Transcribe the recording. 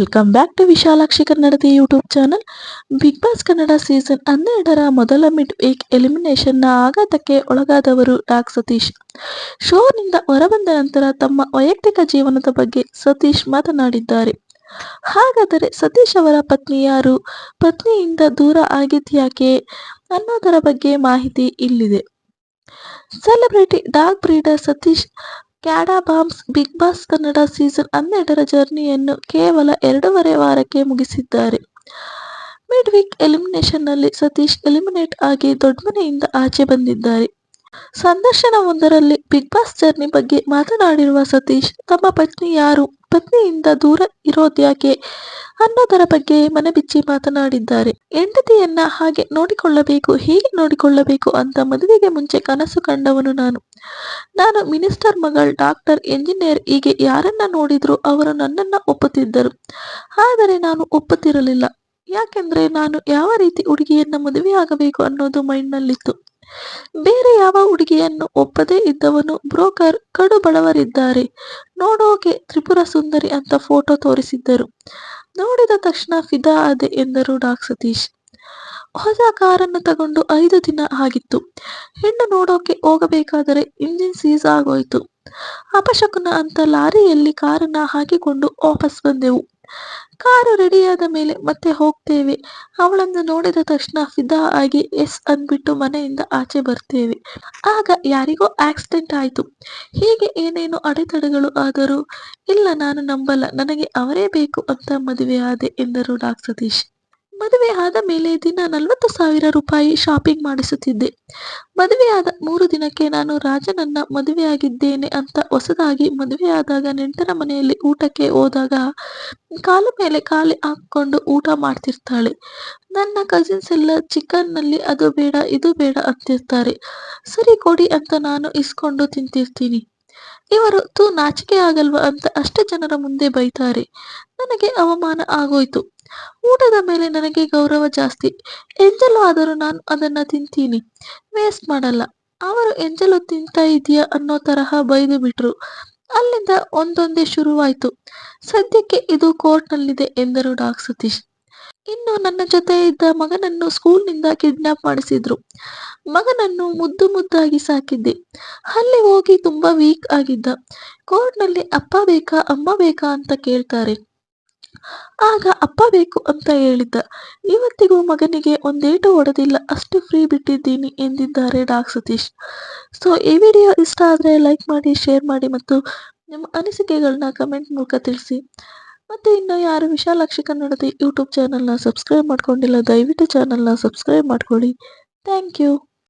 Welcome back to Vishalakshi ಕನ್ನಡದ YouTube channel big boss Kannada season ಹನ್ನೆರಡರ ಮೊದಲ ಮಿಡ್ ವೀಕ್ ಎಲಿಮಿನೇಷನ್ನ ಆಘಾತಕ್ಕೆ ಒಳಗಾದವರು ಡಾಕ್ ಸತೀಶ್ ಶೋನಿಂದ ಹೊರಬಂದ ನಂತರ ತಮ್ಮ ವೈಯಕ್ತಿಕ ಜೀವನದ ಬಗ್ಗೆ ಸತೀಶ್ ಮಾತನಾಡಿದ್ದಾರೆ ಹಾಗಾದರೆ ಸತೀಶ್ ಅವರ ಪತ್ನಿ ಯಾರು ಪತ್ನಿಯಿಂದ ದೂರ ಆಗಿದ್ಯಾಕೆ ಅನ್ನೋದರ ಬಗ್ಗೆ ಮಾಹಿತಿ ಇಲ್ಲಿದೆ celebrity dog breeder Satish Cadaboms big boss Kannada season ಹನ್ನೆರಡರ ಜರ್ನಿಯನ್ನು ಕೇವಲ ಎರಡೂವರೆ ವಾರಕ್ಕೆ ಮುಗಿಸಿದ್ದಾರೆ. ಮಿಡ್ ವೀಕ್ ಎಲಿಮಿನೇಷನ್ನಲ್ಲಿ ಸತೀಶ್ ಎಲಿಮಿನೇಟ್ ಆಗಿ ದೊಡ್ಡಮನೆಯಿಂದ ಆಚೆ ಬಂದಿದ್ದಾರೆ. ಸಂದರ್ಶನವೊಂದರಲ್ಲಿ ಬಿಗ್ ಬಾಸ್ ಜರ್ನಿ ಬಗ್ಗೆ ಮಾತನಾಡಿರುವ ಸತೀಶ್, ತಮ್ಮ ಪತ್ನಿ ಯಾರು? ಪತ್ನಿಯಿಂದ ದೂರ ಇರೋದ್ಯಾಕೆ? ಅನ್ನೋದರ ಬಗ್ಗೆ ಮನಬಿಚ್ಚಿ ಮಾತನಾಡಿದ್ದಾರೆ. ಹೆಂಡತಿಯನ್ನ ಹಾಗೆ ನೋಡಿಕೊಳ್ಳಬೇಕು, ಹೀಗೆ ನೋಡಿಕೊಳ್ಳಬೇಕು ಅಂತ ಮದುವೆಗೆ ಮುಂಚೆ ಕನಸು ಕಂಡವನು ನಾನು. ನಾನು ಮಿನಿಸ್ಟರ್ ಮಗಳ್ ಡಾಕ್ಟರ್, ಎಂಜಿನಿಯರ್, ಹೀಗೆ ಯಾರನ್ನ ನೋಡಿದ್ರು ಅವರು ನನ್ನನ್ನ ಒಪ್ಪುತ್ತಿದ್ದರು. ಆದರೆ ನಾನು ಒಪ್ಪುತ್ತಿರಲಿಲ್ಲ. ಯಾಕೆಂದ್ರೆ ನಾನು ಯಾವ ರೀತಿ ಹುಡುಗಿಯನ್ನ ಮದುವೆಯಾಗಬೇಕು ಅನ್ನೋದು ಮೈಂಡ್ನಲ್ಲಿತ್ತು. ಬೇರೆ ಯಾವ ಹುಡುಗಿಯನ್ನು ಒಪ್ಪದೇ ಇದ್ದವನು ಬ್ರೋಕರ್ ಕಡು ಬಡವರಿದ್ದಾರೆ ನೋಡೋಕೆ ತ್ರಿಪುರ ಸುಂದರಿ ಅಂತ ಫೋಟೋ ತೋರಿಸಿದ್ದರು. ನೋಡಿದ ತಕ್ಷಣ ಫಿದಾ ಆದೆ ಎಂದರು ಡಾಕ್ ಸತೀಶ್. ಹೊಸ ಕಾರನ್ನು ತಗೊಂಡು ಐದು ದಿನ ಆಗಿತ್ತು. ಹೆಣ್ಣು ನೋಡೋಕೆ ಹೋಗಬೇಕಾದರೆ ಇಂಜಿನ್ ಸೀಸ್ ಆಗೋಯ್ತು. ಅಪಶಕುನ ಅಂತ ಲಾರಿಯಲ್ಲಿ ಕಾರನ್ನ ಹಾಕಿಕೊಂಡು ವಾಪಸ್ ಬಂದೆವು. ಕಾರು ರೆಡಿಯಾದ ಮೇಲೆ ಮತ್ತೆ ಹೋಗ್ತೇವೆ. ಅವಳನ್ನು ನೋಡಿದ ತಕ್ಷಣ ಫಿದಾ ಆಗಿ, ಎಸ್ ಅಂದ್ಬಿಟ್ಟು ಮನೆಯಿಂದ ಆಚೆ ಬರ್ತೇವೆ. ಆಗ ಯಾರಿಗೋ ಆಕ್ಸಿಡೆಂಟ್ ಆಯ್ತು. ಹೀಗೆ ಏನೇನು ಅಡೆತಡೆಗಳು ಆದರೂ, ಇಲ್ಲ, ನಾನು ನಂಬಲ್ಲ. ನನಗೆ ಅವರೇ ಬೇಕು ಅಂತ ಮದುವೆ ಆದೆ ಎಂದರು ಡಾಕ್ಟರ್ ಸತೀಶ್. ಮದುವೆ ಆದ ಮೇಲೆ ದಿನ ನಲವತ್ತು ಸಾವಿರ ರೂಪಾಯಿ ಶಾಪಿಂಗ್ ಮಾಡಿಸುತ್ತಿದ್ದೆ. ಮದುವೆಯಾದ ಮೂರು ದಿನಕ್ಕೆ ನಾನು ರಾಜನನ್ನ ಮದುವೆಯಾಗಿದ್ದೇನೆ ಅಂತ ಹೊಸದಾಗಿ ಮದುವೆಯಾದಾಗ ನೆಂಟರ ಮನೆಯಲ್ಲಿ ಊಟಕ್ಕೆ ಹೋದಾಗ ಕಾಲ ಮೇಲೆ ಕಾಲಿ ಹಾಕೊಂಡು ಊಟ ಮಾಡ್ತಿರ್ತಾಳೆ. ನನ್ನ ಕಸಿನ್ಸ್ ಎಲ್ಲ ಚಿಕನ್ನಲ್ಲಿ ಅದು ಬೇಡ, ಇದು ಬೇಡ ಅಂತಿರ್ತಾರೆ. ಸರಿ ಕೊಡಿ ಅಂತ ನಾನು ಇಸ್ಕೊಂಡು ತಿಂತಿರ್ತೀನಿ. ಇವರು ತೂ ನಾಚಿಕೆ ಆಗಲ್ವಾ ಅಂತ ಅಷ್ಟು ಜನರ ಮುಂದೆ ಬೈತಾರೆ. ನನಗೆ ಅವಮಾನ ಆಗೋಯ್ತು. ಊಟದ ಮೇಲೆ ನನಗೆ ಗೌರವ ಜಾಸ್ತಿ. ಎಂಜಲು ಆದರೂ ನಾನು ಅದನ್ನ ತಿಂತೀನಿ. ವೇಸ್ಟ್ ಮಾಡಲ್ಲ. ಅವರು ಎಂಜಲು ತಿಂತಾ ಇದೆಯಾ ಅನ್ನೋ ತರಹ ಬೈದು ಬಿಟ್ರು. ಅಲ್ಲಿಂದ ಒಂದೊಂದೇ ಶುರುವಾಯ್ತು. ಸದ್ಯಕ್ಕೆ ಇದು ಕೋರ್ಟ್ನಲ್ಲಿದೆ ಎಂದರು ಡಾಕ್ ಸತೀಶ್. ಇನ್ನು ನನ್ನ ಜೊತೆ ಇದ್ದ ಮಗನನ್ನು ಸ್ಕೂಲ್ನಿಂದ ಕಿಡ್ನಾಪ್ ಮಾಡಿಸಿದ್ರು. ಮಗನನ್ನು ಮುದ್ದು ಮುದ್ದಾಗಿ ಸಾಕಿದ್ದೆ. ಅಲ್ಲಿ ಹೋಗಿ ತುಂಬಾ ವೀಕ್ ಆಗಿದ್ದ. ಕೋರ್ಟ್ನಲ್ಲಿ ಅಪ್ಪ ಬೇಕಾ, ಅಮ್ಮ ಬೇಕಾ ಅಂತ ಕೇಳ್ತಾರೆ. ಆಗ ಅಪ್ಪ ಬೇಕು ಅಂತ ಹೇಳಿದ್ದ. ಇವತ್ತಿಗೂ ಮಗನಿಗೆ ಒಂದೇಟು ಹೊಡೆದಿಲ್ಲ, ಅಷ್ಟು ಫ್ರೀ ಬಿಟ್ಟಿದ್ದೀನಿ, ಎಂದಿದ್ದಾರೆ ಡಾಕ್ ಸತೀಶ್. ಸೊ ಈ ವಿಡಿಯೋ ಇಷ್ಟ ಆದರೆ ಲೈಕ್ ಮಾಡಿ ಶೇರ್ ಮಾಡಿ ಮತ್ತು ನಿಮ್ಮ ಅನಿಸಿಕೆಗಳನ್ನ ಕಮೆಂಟ್ ಮೂಲಕ ತಿಳಿಸಿ. ಮತ್ತು ಇನ್ನು ಯಾರು ವಿಶಾಲಾಕ್ಷಿ ಕನ್ನಡದ ಯೂಟ್ಯೂಬ್ ಚಾನಲ್ನ ಸಬ್ಸ್ಕ್ರೈಬ್ ಮಾಡ್ಕೊಂಡಿಲ್ಲ, ದಯವಿಟ್ಟು ಚಾನಲ್ನ ಸಬ್ಸ್ಕ್ರೈಬ್ ಮಾಡ್ಕೊಳ್ಳಿ. Thank you